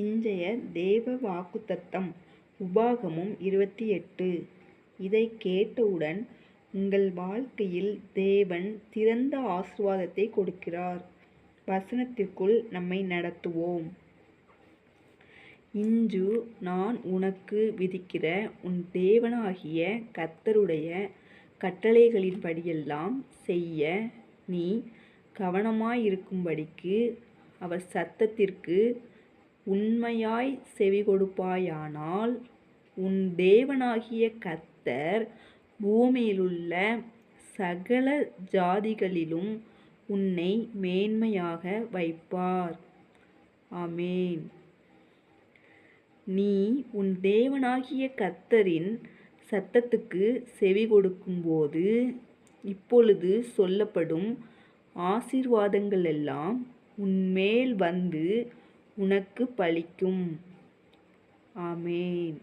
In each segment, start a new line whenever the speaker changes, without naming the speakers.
இன்றைய தேவ வாக்குத்தத்தம் உபாகமும் இருபத்தி எட்டு இதை கேட்டவுடன் உங்கள் வாழ்க்கையில் தேவன் சிறந்த ஆசிர்வாதத்தை கொடுக்கிறார். வசனத்திற்குள் நம்மை நடத்துவோம். இன்று நான் உனக்கு விதிக்கிற உன் தேவனாகிய கர்த்தருடைய கட்டளைகளின்படியெல்லாம் செய்ய நீ கவனமாயிருக்கும்படிக்கு அவர் சத்தத்திற்கு உண்மையாய் செவிகொடுப்பாயானால் உன் தேவனாகிய கர்த்தர் பூமியிலுள்ள சகல ஜாதிகளிலும் உன்னை மேன்மையாக வைப்பார். அமேன் நீ உன் தேவனாகிய கர்த்தரின் செவி கொடுக்கும்போது இப்பொழுது சொல்லப்படும் ஆசீர்வாதங்களெல்லாம் உன்மேல் வந்து உனக்கு பலிக்கும். ஆமேன்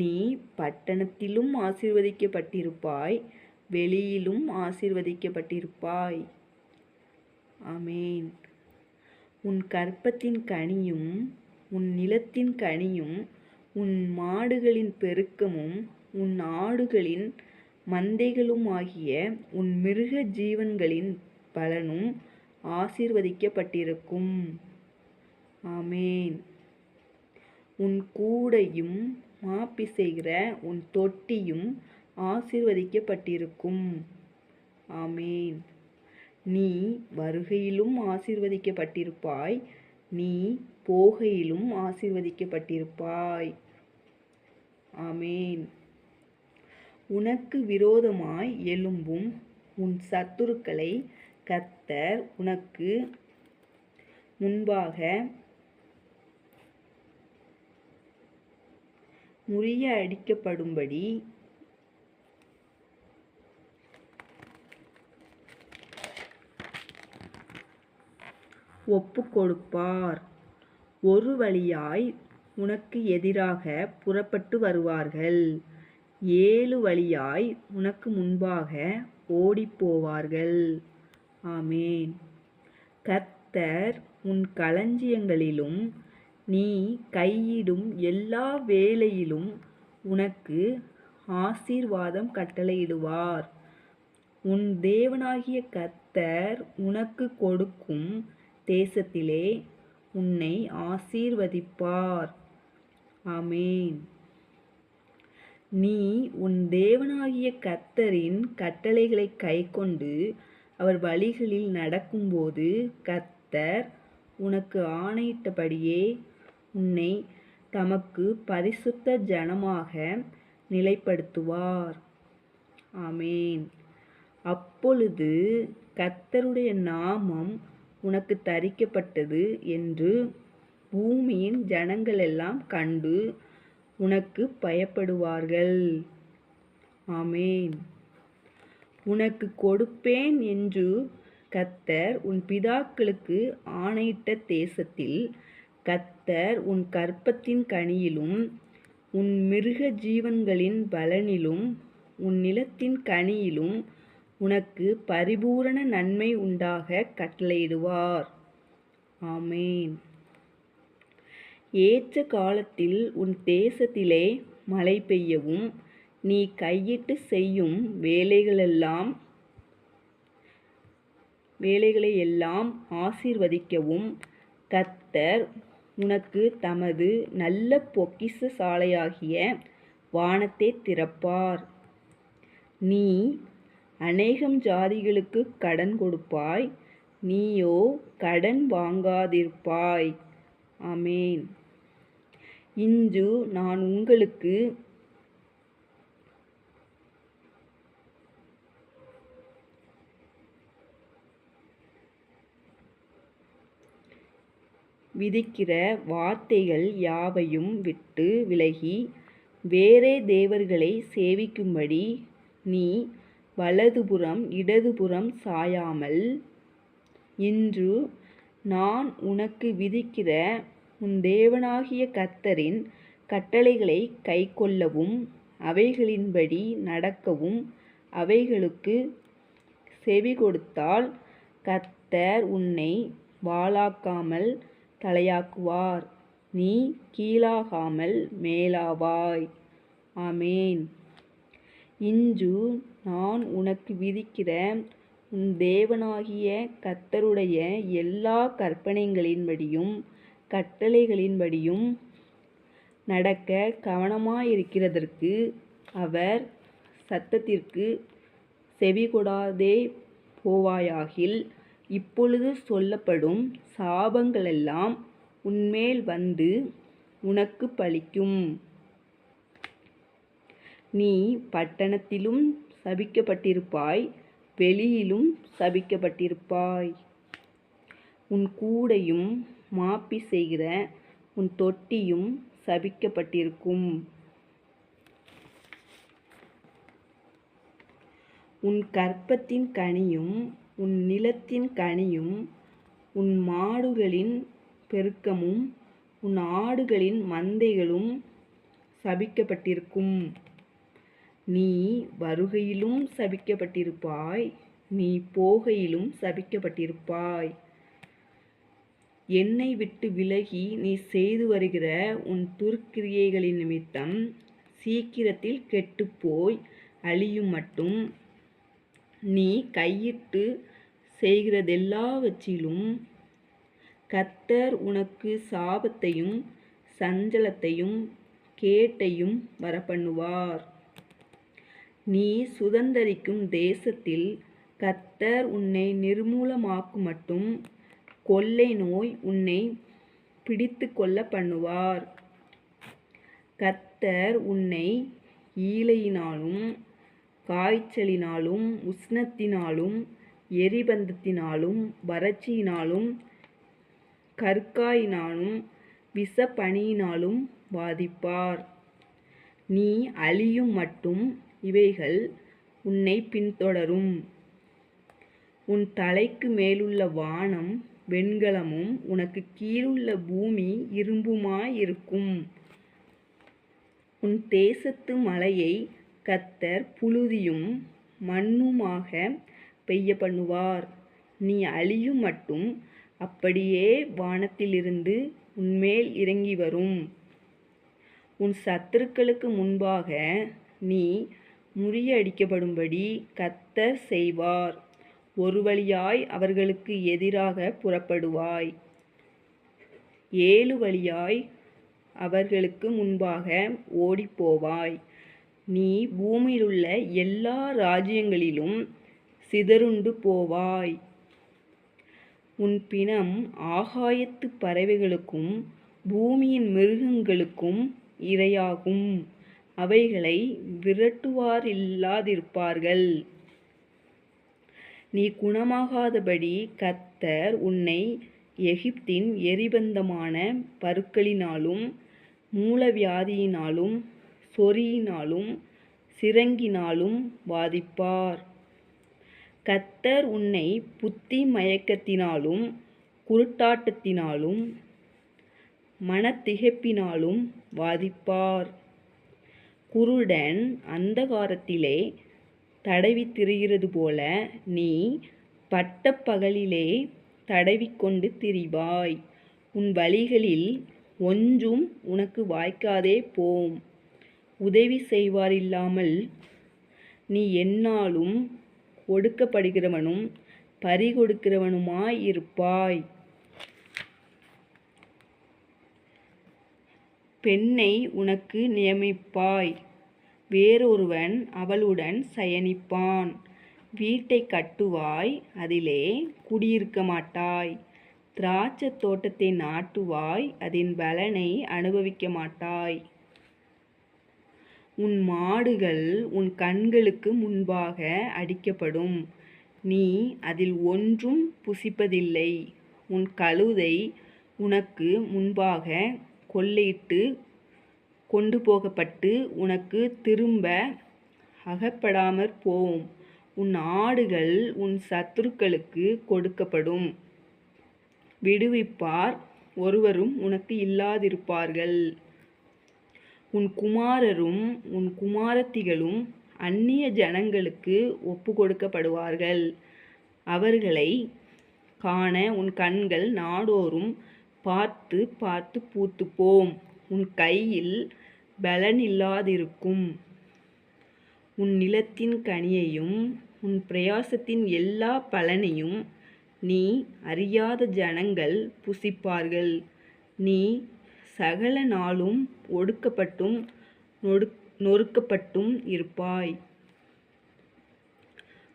நீ பட்டணத்திலும் ஆசீர்வதிக்கப்பட்டிருப்பாய் வெளியிலும் ஆசீர்வதிக்கப்பட்டிருப்பாய். ஆமேன் உன் கற்பத்தின் கனியும் உன் நிலத்தின் கனியும் உன் மாடுகளின் பெருக்கமும் உன் ஆடுகளின் மந்தைகளும் ஆகிய உன் மிருக ஜீவன்களின் பலனும் ஆசீர்வதிக்கப்பட்டிருக்கும். அமேன் உன் கூடையும் மாப்பி செய்கிற உன் தொட்டியும் ஆசிர்வதிக்கப்பட்டிருக்கும். அமேன் நீ வருகையிலும் ஆசிர்வதிக்கப்பட்டிருப்பாய். நீ போகையிலும் ஆசிர்வதிக்கப்பட்டிருப்பாய். அமேன் உனக்கு விரோதமாய் எழும்பும் உன் சத்துருக்களை கத்தர் உனக்கு முன்பாக முறிய அடிக்கப்படும்படி ஒப்புக்கொடுப்பார். ஒரு வழியாய் உனக்கு எதிராக புறப்பட்டு வருவார்கள் ஏழு வழியாய் உனக்கு முன்பாக ஓடிப்போவார்கள். ஆமேன் கர்த்தர் உன் களஞ்சியங்களிலும் நீ கையிடும் எல்லா வேலையிலும் உனக்கு ஆசீர்வாதம் கட்டளையிடுவார். உன் தேவனாகிய கர்த்தர் உனக்கு கொடுக்கும் தேசத்திலே உன்னை ஆசீர்வதிப்பார். ஆமென். நீ உன் தேவனாகிய கர்த்தரின் கட்டளைகளை கைக்கொண்டு அவர் வழிகளில் நடக்கும்போது கர்த்தர் உனக்கு ஆணையிட்டபடியே உன்னை தமக்கு பரிசுத்த ஜனமாக நிலைப்படுத்துவார். ஆமேன் அப்பொழுது கத்தருடைய நாமம் உனக்கு தரிக்கப்பட்டது என்று பூமியின் ஜனங்களெல்லாம் கண்டு உனக்கு பயப்படுவார்கள். ஆமேன் உனக்கு கொடுப்பேன் என்று கர்த்தர் உன் பிதாக்களுக்கு ஆணையிட்ட தேசத்தில் கத்தர் உன் கற்பத்தின் கனியிலும் உன் மிருக ஜீவன்களின் பலனிலும் உன் நிலத்தின் கனியிலும் உனக்கு பரிபூரண நன்மை உண்டாகக் கட்டளையிடுவார். ஆமேன் ஏற்ற காலத்தில் உன் தேசத்திலே மழை பெய்யவும் நீ கையிட்டு செய்யும் வேலைகளெல்லாம் வேலைகளை எல்லாம் ஆசீர்வதிக்கவும் கத்தர் உனக்கு தமது நல்ல பொக்கிச சாலையாகிய வானத்தை திறப்பார். நீ அநேகம் ஜாதிகளுக்கு கடன் கொடுப்பாய் நீயோ கடன் வாங்காதிருப்பாய். அமேன் இன்று நான் உங்களுக்கு விதிக்கிற வார்த்தைகள் யாவையும் விட்டு விலகி வேறே தேவர்களை சேவிக்கும்படி நீ வலதுபுறம் இடதுபுறம் சாயாமல் இன்று நான் உனக்கு விதிக்கிற உன் தேவனாகிய கர்த்தரின் கட்டளைகளை கைக்கொள்ளவும் அவைகளின்படி நடக்கவும் அவைகளுக்கு செவி கொடுத்தால் கர்த்தர் உன்னை வாளாக்காமல் தலையாக்குவார். நீ கீழாகாமல் மேலாவாய். ஆமேன். இன்று நான் உனக்கு விதிக்கிற உன் தேவனாகிய கத்தருடைய எல்லா கற்பனைகளின்படியும் கட்டளைகளின்படியும் நடக்க கவனமாயிருக்கிறதற்கு அவர் சத்தத்திற்கு செவிகொடாதே போவாயாகில் இப்பொழுது சொல்லப்படும் சாபங்களெல்லாம் உன்மேல் வந்து உனக்குப் பலிக்கும் நீ பட்டணத்திலும் சபிக்கப்பட்டிருப்பாய் வெளியிலும் சபிக்கப்பட்டிருப்பாய். உன் கூடையும் மாப்பி செய்கிற உன் தொட்டியும் சபிக்கப்பட்டிருக்கும். உன் கர்ப்பத்தின் கனியும் உன் நிலத்தின் கனியும் உன் மாடுகளின் பெருக்கமும் உன் ஆடுகளின் மந்தைகளும் சபிக்கப்பட்டிருக்கும். நீ வருகையிலும் சபிக்கப்பட்டிருப்பாய் நீ போகையிலும் சபிக்கப்பட்டிருப்பாய். என்னை விட்டு விலகி நீ செய்து வருகிற உன் துர்க்கிரியைகளின் நிமித்தம் சீக்கிரத்தில் கெட்டுப்போய் அழியும் மட்டும். நீ கையிட்டு செய்கிறதெல்லாவற்றிலும் கத்தர் உனக்கு சாபத்தையும் சஞ்சலத்தையும் கேட்டையும் வரப்பண்ணுவார். நீ சுதந்தரிக்கும் தேசத்தில் கத்தர் உன்னை நிர்மூலமாக்குமட்டும் கொள்ளை நோய் உன்னை பிடித்து கொள்ள பண்ணுவார் கத்தர் உன்னை ஈழையினாலும் காய்ச்சலினாலும் உஷ்ணத்தினாலும் எரிபந்தத்தினாலும் வறட்சியினாலும் கற்காயினாலும் விஷப்பனியினாலும் வாதிப்பார். நீ அழியும் மட்டும் இவைகள் உன்னை பின்தொடரும். உன் தலைக்கு மேலுள்ள வானம் வெண்கலமும் உனக்குக் கீழுள்ள பூமி இரும்புமாயிருக்கும். உன் தேசத்து மலையை கத்தர் புழுதியும் மண்ணுமாக பெய்ய பண்ணுவார். நீ அழியும் மட்டும் அப்படியே வானத்திலிருந்து உன்மேல் இறங்கி வரும். உன் சத்துருக்களுக்கு முன்பாக நீ முறியடிக்கப்படும்படி கத்த செய்வார். ஒரு வழியாய் அவர்களுக்கு எதிராக புறப்படுவாய். ஏழு வழியாய் அவர்களுக்கு முன்பாக ஓடிப்போவாய். நீ பூமியிலுள்ள எல்லா ராஜ்யங்களிலும் சிதறுண்டு போவாய். உன் பிணம் ஆகாயத்துப் பறவைகளுக்கும் பூமியின் மிருகங்களுக்கும் இரையாகும். அவைகளை விரட்டுவாரில்லாதிருப்பார்கள். நீ குணமாகாதபடி கத்தர் உன்னை எகிப்தின் எரிபந்தமான பருக்களினாலும் மூலவியாதியினாலும் சொறியினாலும் சிரங்கினாலும் வாதிப்பார். கர்த்தர் உன்னை புத்தி மயக்கத்தினாலும் குருட்டாட்டத்தினாலும் மனத்திகைப்பினாலும் வாதிப்பார். குருடன் அந்தகாரத்திலே தடவித் திரிகிறதுபோல நீ பட்டப்பகலிலே தடவிக்கொண்டு திரிவாய். உன் வழிகளில் ஒன்றும் உனக்கு வாய்க்காதே போம். உதவி செய்வாரில்லாமல் நீ எந்நாளும் ஒடுக்கப்படுகிறவனும் பறிகொடுக்கிறவனுமாயிருப்பாய். பெண்ணை உனக்கு நியமிப்பாய். வேறொருவன் அவளுடன் சயனிப்பான். வீட்டைக் கட்டுவாய் அதிலே குடியிருக்க மாட்டாய். திராட்சைத் தோட்டத்தை நாட்டுவாய் அதன் பலனை அனுபவிக்க மாட்டாய். உன் மாடுகள் உன் கண்களுக்கு முன்பாக அடிக்கப்படும். நீ அதில் ஒன்றும் புசிப்பதில்லை. உன் கழுதை உனக்கு முன்பாக கொள்ளையிட்டு கொண்டு போகப்பட்டு உனக்கு திரும்ப அகப்படாமற் போம். உன் ஆடுகள் உன் சத்துருக்களுக்கு கொடுக்கப்படும். விடுவிப்பார். ஒருவரும் உனக்கு இல்லாதிருப்பார்கள். உன் குமாரரும் உன் குமாரத்திகளும் அந்நிய ஜனங்களுக்கு ஒப்புக்கொடுக்கப்படுவார்கள். அவர்களை காண உன் கண்கள் நாடோறும் பார்த்து பார்த்து பூத்துப்போம். உன் கையில் பெலனில்லாதிருக்கும். உன் நிலத்தின் கனியையும் உன் பிரயாசத்தின் எல்லா பலனையும் நீ அறியாத ஜனங்கள் புசிப்பார்கள். நீ சகல நாளும் ஒடுக்கப்பட்டும் நொடுக் நொறுக்கப்பட்டும் இருப்பாய்.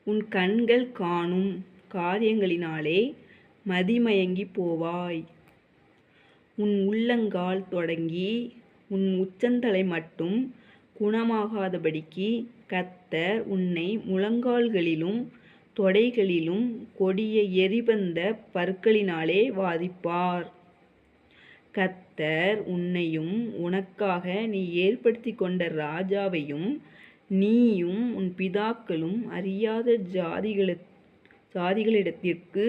உன் கண்கள் காணும் காரியங்களினாலே மதிமயங்கிப் போவாய். உன் உள்ளங்கால் தொடங்கி உன் உச்சந்தலை மட்டும் குணமாகாதபடிக்கு கத்த உன்னை முழங்கால்களிலும் தொடைகளிலும் கொடிய எரிபந்த பற்களினாலே வாதிப்பார். கர்த்தர் உன்னையும் உனக்காக நீ ஏற்படுத்தி கொண்ட ராஜாவையும் நீயும் உன் பிதாக்களும் அறியாத ஜாதிகள ஜாதிகளிடத்திற்கு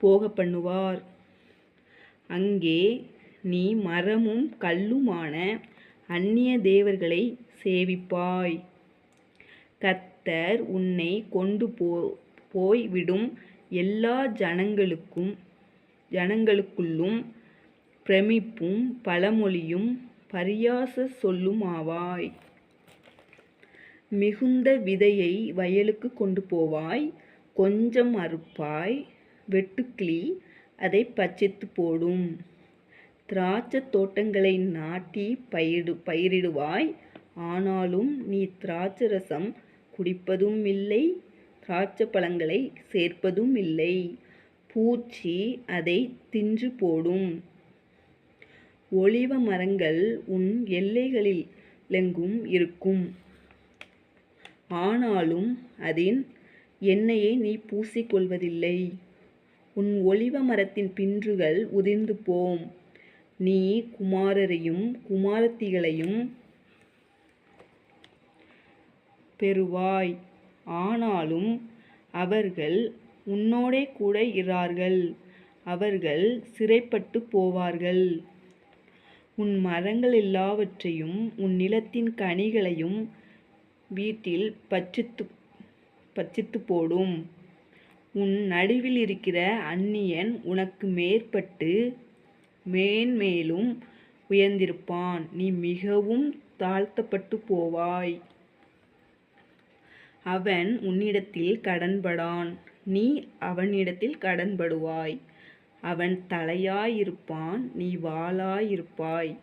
போக பண்ணுவார். அங்கே நீ மரமும் கல்லுமான அந்நிய தேவர்களை சேவிப்பாய். தத்தர் உன்னை கொண்டு போ போய்விடும் எல்லா ஜனங்களுக்கும் ஜனங்களுக்குள்ளும் பிரமிப்பும் பழமொழியும் பரியாசச் சொல்லுமாவாய். மிகுந்த விதையை வயலுக்குக் கொண்டுபோவாய் கொஞ்சம் அறுப்பாய். வெட்டுக்கிளி அதை பச்சித்து போடும். திராட்சைத் தோட்டங்களை நாட்டி பயிடு பயிரிடுவாய். ஆனாலும் நீ திராட்சை ரசம் குடிப்பதுமில்லை சேர்ப்பதும் சேர்ப்பதுமில்லை பூச்சி அதை திஞ்சு போடும். ஒளிவ மரங்கள் உன் எல்லைகளிலெங்கும் இருக்கும். ஆனாலும் அதின் எண்ணெயை நீ பூசிக்கொள்வதில்லை. உன் ஒளிவ மரத்தின் பின்றுகள் உதிர்ந்து போம். நீ குமாரரையும் குமாரத்திகளையும் பெறுவாய். ஆனாலும் அவர்கள் உன்னோடே கூட இரார்கள். அவர்கள் சிறைப்பட்டுப் போவார்கள். உன் மரங்கள் எல்லாவற்றையும் உன் நிலத்தின் கனிகளையும் வீட்டில் பச்சித்து பச்சைத்துப் போடும் உன் நடுவில் இருக்கிற அந்நியன் உனக்கு மேற்பட்டு மேன்மேலும் உயர்ந்திருப்பான். நீ மிகவும் தாழ்த்தப்பட்டுப் போவாய். அவன் உன்னிடத்தில் கடன்படான். நீ அவனிடத்தில் கடன்படுவாய். அவன் தலையாயிருப்பான் நீ வாளாயிருப்பாய்.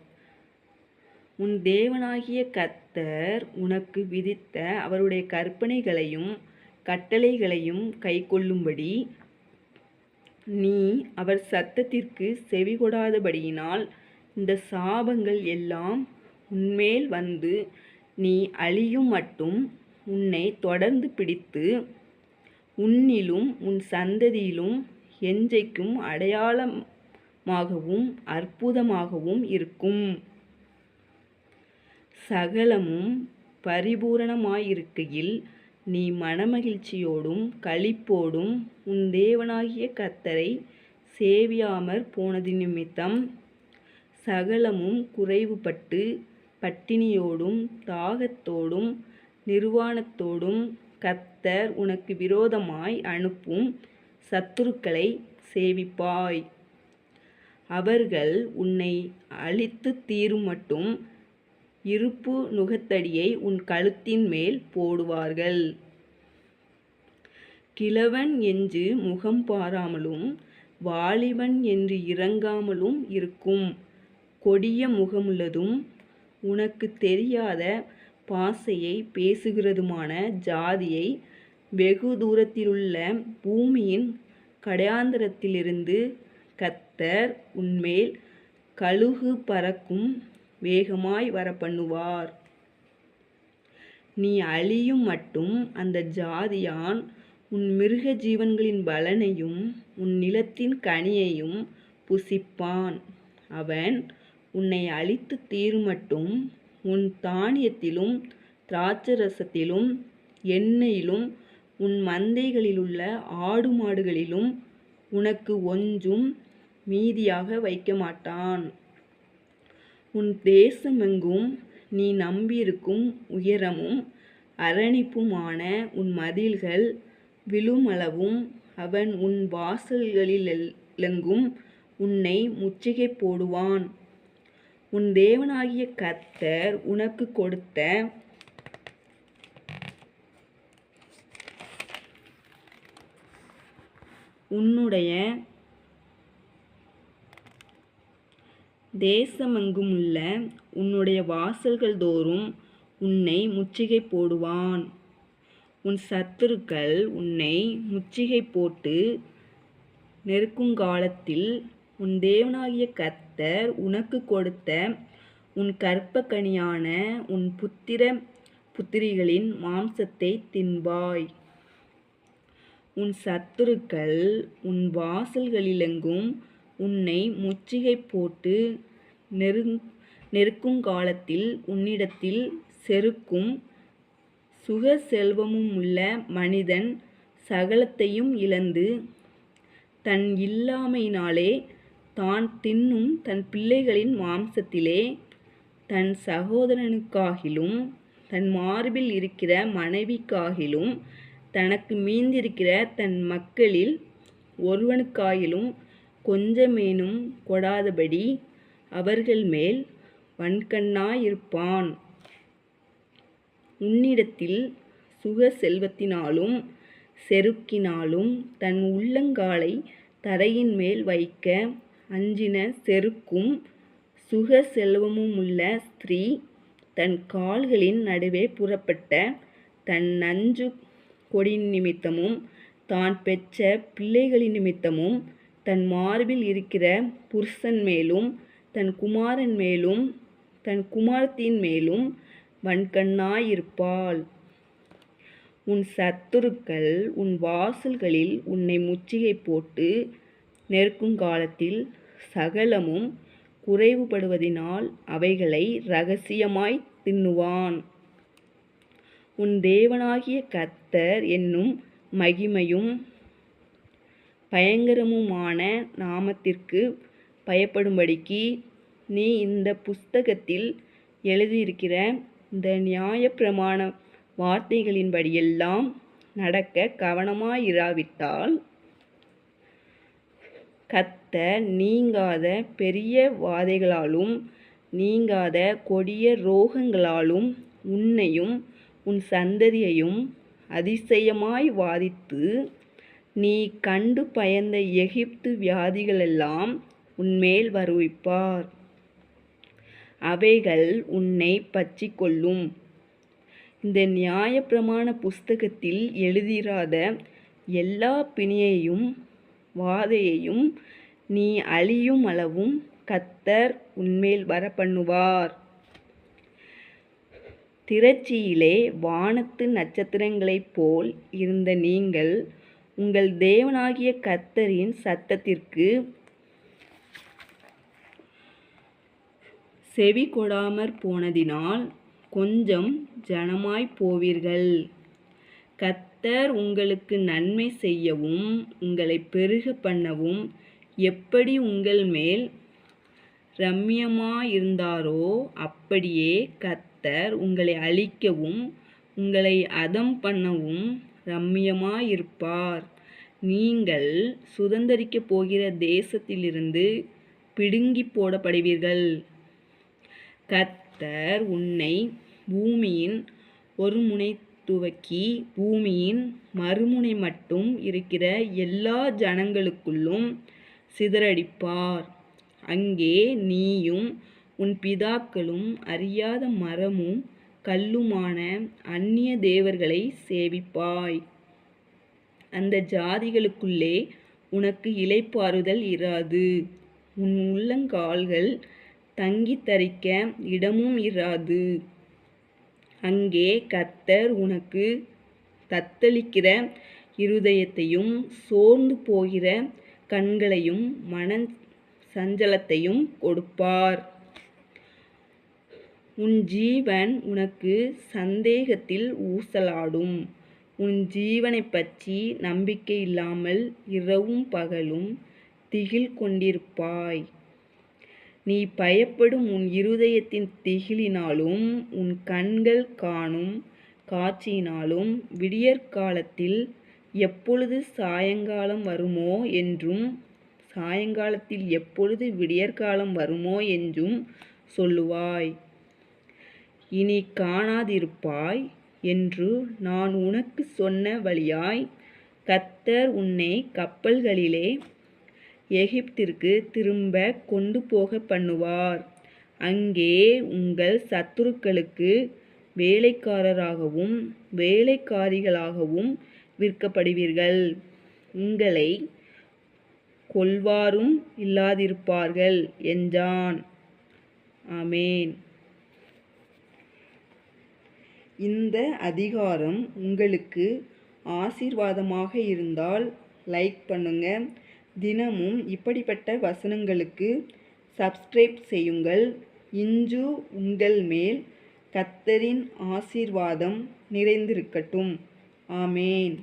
உன் தேவனாகிய கத்தர் உனக்கு விதித்த அவருடைய கற்பனைகளையும் கட்டளைகளையும் கைக்கொள்ளும்படி நீ அவர் சத்தத்திற்கு செவிகொடாதபடியினால் இந்த சாபங்கள் எல்லாம் உன்மேல் வந்து நீ அழியும் மட்டும் உன்னை தொடர்ந்து பிடித்து உன்னிலும் உன் சந்ததியிலும் என்றைக்கும் அடையாளமாகவும் அற்புதமாகவும் இருக்கும். சகலமும் பரிபூரணமாயிருக்கையில் நீ மனமகிழ்ச்சியோடும் களிப்போடும் உன் தேவனாகிய கத்தரை சேவியாமற் போனது நிமித்தம் சகலமும் குறைவுபட்டு பட்டினியோடும் தாகத்தோடும் நிர்வாணத்தோடும் கர்த்தர் உனக்கு விரோதமாய் அனுப்பும் சத்துருக்களை சேவிப்பாய். அவர்கள் உன்னை அழித்துத் தீருமட்டும் இருப்பு நுகத்தடியை உன் கழுத்தின் மேல் போடுவார்கள். கிழவன் என்று முகம் பாராமலும் வாலிபன் என்று இறங்காமலும் இருக்கும். கொடிய முகமுள்ளதும் உனக்கு தெரியாத பாசையை பேசுகிறதுமான ஜாதியை வெகு தூரத்திலுள்ள பூமியின் கடையாந்தரத்திலிருந்து கத்தர் உன்மேல் கழுகு பறக்கும் வேகமாய் வரப்பண்ணுவார். நீ அழியும் மட்டும் அந்த ஜாதியான் உன் மிருக ஜீவன்களின் பலனையும் உன் நிலத்தின் கனியையும் புசிப்பான். அவன் உன்னை அழித்துத் தீருமட்டும் உன் தானியத்திலும் திராட்சைரசத்திலும் எண்ணெயிலும் உன் மந்தைகளிலுள்ள ஆடுமாடுகளிலும் உனக்கு ஒன்றும் மீதியாக வைக்க மாட்டான் உன் தேசமெங்கும் நீ நம்பியிருக்கும் உயரமும் அரணிப்புமான உன் மதில்கள் விழுமளவும் அவன் உன் வாசல்களிலெங்கும் உன்னை முற்றுகை போடுவான். உன் தேவனாகிய கர்த்தர் உனக்கு கொடுத்த உன்னுடைய தேசமெங்குமுள்ள உன்னுடைய வாசல்கள் தோறும் உன்னை முச்சிகை போடுவான். உன் சத்துருக்கள் உன்னை முச்சிகை போட்டு நெருக்குங்காலத்தில் உன் தேவனாகிய கர்த்தர் உனக்கு கொடுத்த உன் கற்பக்கனியான உன் புத்திர புத்திரிகளின் மாம்சத்தைத் தின்பாய். உன் சத்துருக்கள் உன் வாசல்களிலெங்கும் உன்னை முற்றுகை போட்டு நெருங் நெருக்குங்காலத்தில் உன்னிடத்தில் செருக்கும் சுக செல்வமும் உள்ள மனிதன் சகலத்தையும் இழந்து தன் இல்லாமையினாலே தான் தின்னும் தன் பிள்ளைகளின் மாம்சத்திலே தன் சகோதரனுக்காகிலும் தன் மார்பில் இருக்கிற மனைவிக்காகிலும் தனக்கு மீந்திருக்கிற தன் மக்களில் ஒருவனுக்காயிலும் கொஞ்சமேனும் கொடாதபடி அவர்கள் மேல் வன்கண்ணாயிருப்பான். உன்னிடத்தில் சுக செல்வத்தினாலும் செருக்கினாலும் தன் உள்ளங்காலை தரையின் மேல் வைக்க அஞ்சின செருக்கும் சுக செல்வமுமுள்ள ஸ்திரீ தன் கால்களின் நடுவே புறப்பட்ட தன் கொடி நிமித்தமும் தான் பெற்ற பிள்ளைகளின் நிமித்தமும் தன் மார்பில் இருக்கிற புருஷன் மேலும் தன் குமாரன் மேலும் தன் குமார்த்தியின் மேலும் வன்கண்ணாயிருப்பாள். உன் சத்துருக்கள் உன் வாசல்களில் உன்னை முச்சிகை போட்டு நெருக்குங்காலத்தில் சகலமும் குறைவுபடுவதினால் அவைகளை ரகசியமாய் தின்னுவான். உன் தேவனாகிய கர்த்தர் என்னும் மகிமையும் பயங்கரமுமான நாமத்திற்கு பயப்படும்படிக்கு நீ இந்த புஸ்தகத்தில் எழுதியிருக்கிற இந்த நியாயப்பிரமாண வார்த்தைகளின்படியெல்லாம் நடக்க கவனமாயிராவிட்டால் கத்த நீங்காத பெரிய வாதைகளாலும் நீங்காத கொடிய ரோகங்களாலும் உன்னையும் உன் சந்ததியையும் அதிசயமாய் வாதித்து நீ கண்டு பயந்த எகிப்து வியாதிகளெல்லாம் உன்மேல் வருவிப்பார். அவைகள் உன்னை பற்றிக்கொள்ளும். இந்த நியாயப்பிரமாண புஸ்தகத்தில் எழுதிராத எல்லா பிணியையும் வாதையையும் நீ அழியுமளவும் கத்தர் உன்மேல் வரப்பண்ணுவார். திரட்சியிலே வானத்து நட்சத்திரங்களைப் போல் இருந்த நீங்கள் உங்கள் தேவனாகிய கர்த்தரின் கொடாமற் செவிகொடாமற்போனதினால் கொஞ்சம் ஜனமாய்ப் போவீர்கள். கர்த்தர் உங்களுக்கு நன்மை செய்யவும் உங்களைப் பெருகப்பண்ணவும் எப்படி உங்கள்மேல் இரம்மியமாயிருந்தாரோ அப்படியே கர்த்தர் கர்த்தர் உங்களை அழிக்கவும் உங்களை அதம் பண்ணவும் ரம்மியமாயிருப்பார். நீங்கள் சுதந்தரிக்கப் போகிற தேசத்திலிருந்து பிடுங்கிப் போடப்படுவீர்கள். கர்த்தர் உன்னை பூமியின் ஒருமுனை துவக்கி பூமியின் மறுமுனை மட்டும் இருக்கிற எல்லா ஜனங்களுக்குள்ளும் சிதறடிப்பார். அங்கே நீயும் உன் பிதாக்களும் அறியாத மரமும் கல்லுமான அந்நிய தேவர்களை சேவிப்பாய். அந்த ஜாதிகளுக்குள்ளே உனக்கு இலைப்பாறுதல் இராது. உன் உள்ளங்கால்கள் தங்கித் தரிக்க இடமும் இராது. அங்கே கத்தர் உனக்கு தத்தளிக்கிற இருதயத்தையும் சோர்ந்து போகிற கண்களையும் மன சஞ்சலத்தையும் கொடுப்பார். உன் ஜீவன் உனக்கு சந்தேகத்தில் ஊசலாடும் உன் ஜீவனைப் பற்றி நம்பிக்கை இல்லாமல் இரவும் பகலும் திகில் கொண்டிருப்பாய் நீ பயப்படும் உன் இருதயத்தின் திகிலினாலும் உன் கண்கள் காணும் காட்சியினாலும் விடியற்காலத்தில் எப்பொழுது சாயங்காலம் வருமோ என்றும் சாயங்காலத்தில் எப்பொழுது விடியற்காலம் வருமோ என்றும் சொல்லுவாய். இனி காணாதிருப்பாய் என்று நான் உனக்குச் சொன்ன வழியாய் கர்த்தர் உன்னை கப்பல்களிலே எகிப்திற்கு திரும்ப கொண்டு போக பண்ணுவார். அங்கே உங்கள் சத்துருக்களுக்கு வேலைக்காரராகவும் வேலைக்காரிகளாகவும் விற்கப்படுவீர்கள். உங்களை கொல்வாரும் இல்லாதிருப்பார்கள் என்றான். அமேன் இந்த அதிகாரம் உங்களுக்கு ஆசீர்வாதமாக இருந்தால் லைக் பண்ணுங்க. தினமும் இப்படிப்பட்ட வசனங்களுக்கு சப்ஸ்கிரைப் செய்யுங்கள். இன்று உங்கள் மேல் கத்தரின் ஆசீர்வாதம் நிறைந்திருக்கட்டும். ஆமேன்